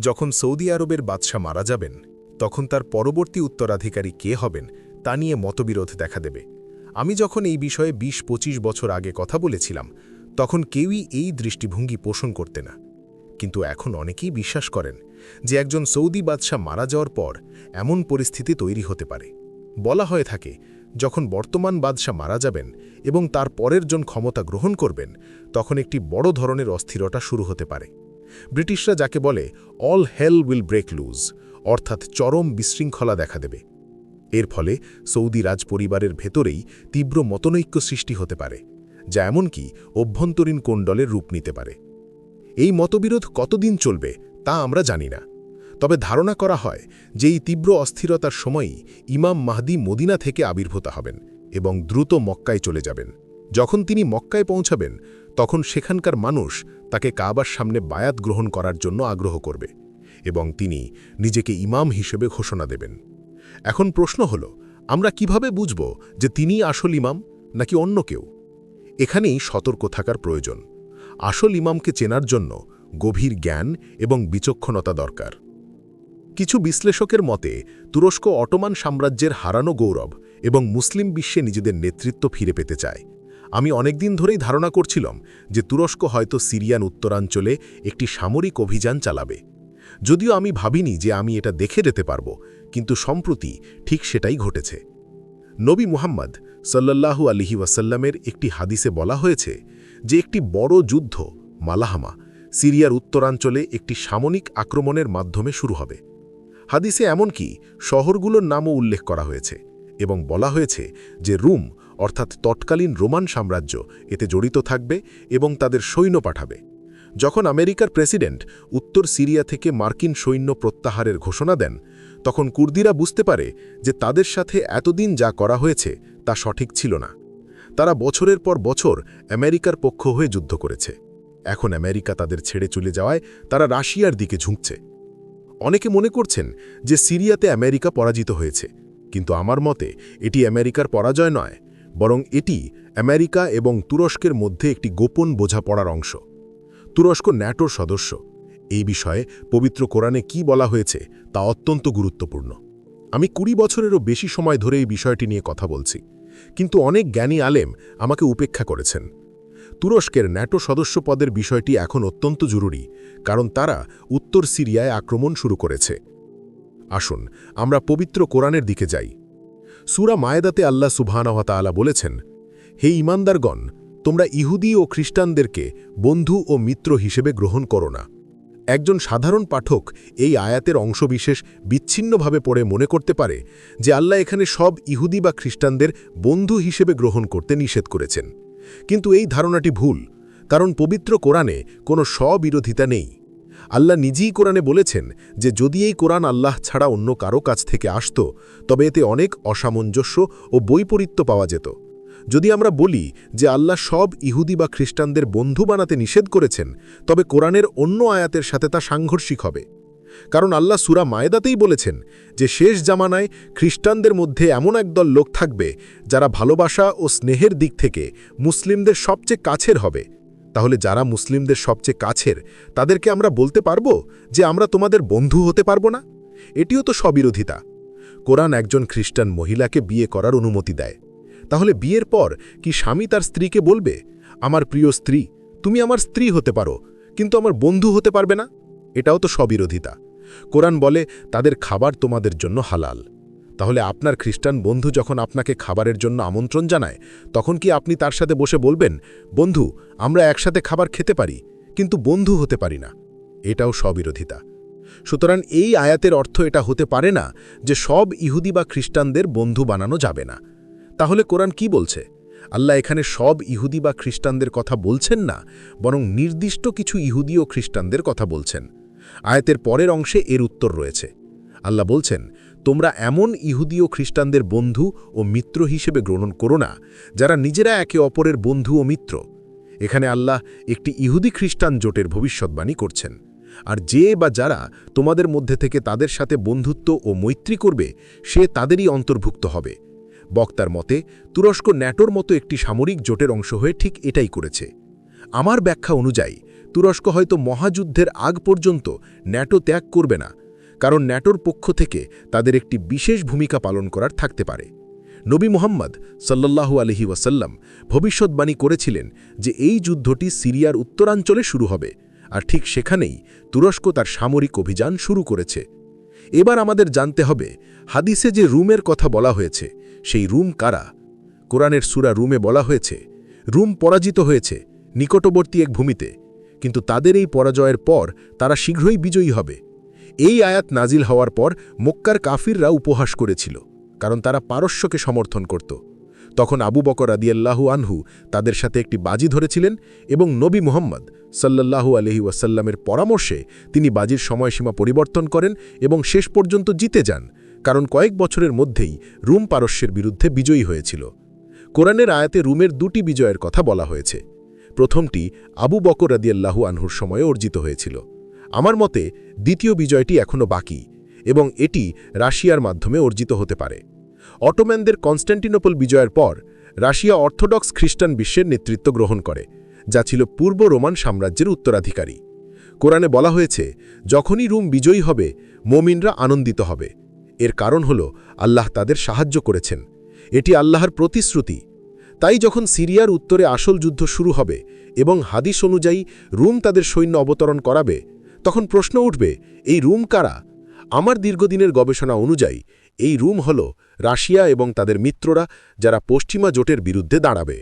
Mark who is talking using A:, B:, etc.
A: যখন সৌদি আরবের বাদশাহ মারা যাবেন, তখন তার পরবর্তী উত্তরাধিকারী কে হবেন, তা নিয়ে মতবিরোধ দেখা দেবে। আমি যখন এই বিষয়ে ২০ ২৫ বছর আগে কথা বলেছিলাম, তখন কেউই এই দৃষ্টিভঙ্গি পোষণ করতে না। কিন্তু এখন অনেকেই বিশ্বাস করেন যে একজন সৌদি বাদশাহ মারা যাওয়ার পর এমন পরিস্থিতি তৈরি হতে পারে। বলা হয়ে থাকে, যখন বর্তমান বাদশাহ মারা যাবেন এবং তার পরের জন ক্ষমতা গ্রহণ করবেন, তখন একটি বড় ধরনের অস্থিরতা শুরু হতে পারে। ব্রিটিশরা যাকে বলে all hell will break loose অর্থাৎ চরম বিশৃঙ্খলা দেখা দেবে। এর ফলে সৌদি রাজ পরিবারের ভেতরেই তীব্র মতনৈক্য সৃষ্টি হতে পারে, যা এমনকি অভ্যন্তরীণ কোণ্ডলের রূপ নিতে পারে। এই মতবিরোধ কতদিন চলবে, তা আমরা জানি না। তবে ধারণা করা হয় যে এই তীব্র অস্থিরতার সময়ই ইমাম মাহদি মদিনা থেকে আবির্ভূত হবেন এবং দ্রুত মক্কায় চলে যাবেন। যখন তিনি মক্কায় পৌঁছাবেন তখন সেখানকার মানুষ তাকে কাবার সামনে বায়াত গ্রহণ করার জন্য আগ্রহ করবে এবং তিনি নিজেকে ইমাম হিসেবে ঘোষণা দেবেন। এখন প্রশ্ন হল, আমরা কীভাবে বুঝব যে তিনি আসল ইমাম নাকি অন্য কেউ? এখানেই সতর্ক থাকার প্রয়োজন। আসল ইমামকে চেনার জন্য গভীর জ্ঞান এবং বিচক্ষণতা দরকার। কিছু বিশ্লেষকের মতে তুরস্ক অটোমান সাম্রাজ্যের হারানো গৌরব এবং মুসলিম বিশ্বে নিজেদের নেতৃত্ব ফিরে পেতে চায়। আমি অনেকদিন ধরেই ধারণা করছিলাম যে তুরস্ক হয়তো সিরিয়ান উত্তরাঞ্চলে একটি সামরিক অভিযান চালাবে। যদিও আমি ভাবিনি যে আমি এটা দেখে যেতে পারব, কিন্তু সম্প্রতি ঠিক সেটাই ঘটেছে। নবী মুহাম্মদ সাল্লাল্লাহু আলিহি ওয়াসাল্লামের একটি হাদিসে বলা হয়েছে যে একটি বড় যুদ্ধ, মালাহামা, সিরিয়ার উত্তরাঞ্চলে একটি সামরিক আক্রমণের মাধ্যমে শুরু হবে। হাদিসে এমনকি শহরগুলোর নামও উল্লেখ করা হয়েছে এবং বলা হয়েছে যে রুম অর্থাৎ তৎকালীন রোমান সাম্রাজ্য, এতে জড়িত থাকবে এবং তাদের সৈন্য পাঠাবে। যখন আমেরিকার প্রেসিডেন্ট উত্তর সিরিয়া থেকে মার্কিন সৈন্য প্রত্যাহারের ঘোষণা দেন, তখন কুর্দিরা বুঝতে পারে যে তাদের সাথে এতদিন যা করা হয়েছে তা সঠিক ছিল না। তারা বছরের পর বছর আমেরিকার পক্ষ হয়ে যুদ্ধ করেছে। এখন আমেরিকা তাদের ছেড়ে চলে যাওয়ায় তারা রাশিয়ার দিকে ঝুঁকছে। অনেকে মনে করছেন যে সিরিয়াতে আমেরিকা পরাজিত হয়েছে, কিন্তু আমার মতে এটি আমেরিকার পরাজয় নয়। বরং এটি আমেরিকা এবং তুরস্কের মধ্যে একটি গোপন বোঝাপড়ার অংশ। তুরস্ক ন্যাটোর সদস্য। এই বিষয়ে পবিত্র কোরআনে কি বলা হয়েছে তা অত্যন্ত গুরুত্বপূর্ণ। আমি কুড়ি বছরেরও বেশি সময় ধরে এই বিষয়টি নিয়ে কথা বলছি, কিন্তু অনেক জ্ঞানী আলেম আমাকে উপেক্ষা করেছেন। তুরস্কের ন্যাটো সদস্য পদের বিষয়টি এখন অত্যন্ত জরুরি, কারণ তারা উত্তর সিরিয়ায় আক্রমণ শুরু করেছে। আসুন, আমরা পবিত্র কোরআনের দিকে যাই। সুরা মায়েদাতে আল্লাহ সুবহানাহতালা বলেছেন, হে ইমানদারগণ তোমরা ইহুদি ও খ্রিস্টানদেরকে বন্ধু ও মিত্র হিসেবে গ্রহণ করো না। একজন সাধারণ পাঠক এই আয়াতের অংশবিশেষ বিচ্ছিন্নভাবে পড়ে মনে করতে পারে যে আল্লাহ এখানে সব ইহুদি বা খ্রিস্টানদের বন্ধু হিসেবে গ্রহণ করতে নিষেধ করেছেন। কিন্তু এই ধারণাটি ভুল, কারণ পবিত্র কোরআনে কোনো স্ববিরোধিতা নেই। আল্লাহ নিজেই কোরআনে বলেছেন যে, যদি এই কোরআন আল্লাহ ছাড়া অন্য কারও কাছ থেকে আসত, তবে এতে অনেক অসামঞ্জস্য ও বৈপরীত্য পাওয়া যেত। যদি আমরা বলি যে, আল্লাহ সব ইহুদি বা খ্রিস্টানদের বন্ধু বানাতে নিষেধ করেছেন, তবে কোরআনের অন্য আয়াতের সাথে তা সাংঘর্ষিক হবে। কারণ আল্লাহ সুরা মায়েদাতেই বলেছেন যে, শেষ জামানায় খ্রিস্টানদের মধ্যে এমন একদল লোক থাকবে যারা ভালোবাসা ও স্নেহের দিক থেকে মুসলিমদের সবচেয়ে কাছের হবে। তাহলে যারা মুসলিমদের সবচেয়ে কাছের, তাদেরকে আমরা বলতে পারব যে আমরা তোমাদের বন্ধু হতে পারব না? এটিও তো স্ববিরোধিতা। কোরআন একজন খ্রিস্টান মহিলাকে বিয়ে করার অনুমতি দেয়। তাহলে বিয়ের পর কি স্বামী তার স্ত্রীকে বলবে, আমার প্রিয় স্ত্রী, তুমি আমার স্ত্রী হতে পারো, কিন্তু আমার বন্ধু হতে পারবে না? এটাও তো স্ববিরোধিতা। কোরআন বলে, তাদের খাবার তোমাদের জন্য হালাল। তাহলে আপনার খ্রিস্টান বন্ধু যখন আপনাকে খাবারের জন্য আমন্ত্রণ জানায়, তখন কি আপনি তার সাথে বসে বলবেন, বন্ধু, আমরা একসাথে খাবার খেতে পারি, কিন্তু বন্ধু হতে পারি না এটাও স্ববিরোধিতা। সুতরাং এই আয়াতের অর্থ এটা হতে পারে না যে সব ইহুদি বা খ্রিস্টানদের বন্ধু বানানো যাবে না। তাহলে কোরআন কি বলছে? আল্লাহ এখানে সব ইহুদি বা খ্রিস্টানদের কথা বলছেন না, বরং নির্দিষ্ট কিছু ইহুদি ও খ্রিস্টানদের কথা বলছেন। আয়াতের পরের অংশে এর উত্তর রয়েছে। আল্লাহ বলছেন তোমরা এমন ইহুদি ও খ্রিস্টানদের বন্ধু ও মিত্র হিসেবে গ্রহণ করো না, যারা নিজেরা একে অপরের বন্ধু ও মিত্র। এখানে আল্লাহ একটি ইহুদি খ্রিস্টান জোটের ভবিষ্যৎবাণী করছেন। আর যে বা যারা তোমাদের মধ্যে থেকে তাদের সাথে বন্ধুত্ব ও মৈত্রী করবে, সে তাদেরই অন্তর্ভুক্ত হবে। বক্তার মতে, তুরস্ক ন্যাটোর মতো একটি সামরিক জোটের অংশ হয়ে ঠিক এটাই করেছে। আমার ব্যাখ্যা অনুযায়ী, তুরস্ক হয়তো মহাযুদ্ধের আগ পর্যন্ত ন্যাটো ত্যাগ করবে না কারণ ন্যাটোর পক্ষ থেকে তাদের একটি বিশেষ ভূমিকা পালন করার থাকতে পারে। নবী মোহাম্মদ সাল্লাল্লাহু আলহি ওয়াসাল্লাম ভবিষ্যৎবাণী করেছিলেন যে এই যুদ্ধটি সিরিয়ার উত্তরাঞ্চলে শুরু হবে আর ঠিক সেখানেই তুরস্ক তার সামরিক অভিযান শুরু করেছে। এবার আমাদের জানতে হবে, হাদিসে যে রুমের কথা বলা হয়েছে, সেই রুম কারা? কোরআনের সুরা রুমে বলা হয়েছে, রুম পরাজিত হয়েছে নিকটবর্তী এক ভূমিতে, কিন্তু তাদের এই পরাজয়ের পর তারা শীঘ্রই বিজয়ী হবে। এই আয়াত নাজিল হওয়ার পর মক্কার কাফিররা উপহাস করেছিল, কারণ তারা পারস্যকে সমর্থন করত। তখন আবু বকর আদিয়াল্লাহু আনহু তাদের সাথে একটি বাজি ধরেছিলেন এবং নবী মুহাম্মদ সাল্লাল্লাহু আলহি ওয়াসাল্লামের পরামর্শে তিনি বাজির সময়সীমা পরিবর্তন করেন এবং শেষ পর্যন্ত জিতে যান, কারণ কয়েক বছরের মধ্যেই রুম পারস্যের বিরুদ্ধে বিজয়ী হয়েছিল। কোরআনের আয়াতে রুমের দুটি বিজয়ের কথা বলা হয়েছে। প্রথমটি আবু বকর রাদিয়াল্লাহু আনহুর সময়ে অর্জিত হয়েছিল। আমার মতে, দ্বিতীয় বিজয়টি এখনও বাকি এবং এটি রাশিয়ার মাধ্যমে অর্জিত হতে পারে। অটোম্যানদের কনস্ট্যান্টিনোপল বিজয়ের পর, রাশিয়া অর্থোডক্স খ্রিস্টান বিশ্বের নেতৃত্ব গ্রহণ করে, যা ছিল পূর্ব রোমান সাম্রাজ্যের উত্তরাধিকারী। কোরআনে বলা হয়েছে, যখনই রুম বিজয়ী হবে, মোমিনরা আনন্দিত হবে। এর কারণ হল, আল্লাহ তাদের সাহায্য করেছেন। এটি আল্লাহর প্রতিশ্রুতি। তাই যখন সিরিয়ার উত্তরে আসল যুদ্ধ শুরু হবে এবং হাদিস অনুযায়ী রুম তাদের সৈন্য অবতরণ করাবে তখন প্রশ্ন উঠবে, এই রুম কারা? আমার দীর্ঘদিনের গবেষণা অনুযায়ী, এই রুম হল রাশিয়া এবং তাদের মিত্ররা যারা পশ্চিমা জোটের বিরুদ্ধে দাঁড়াবে।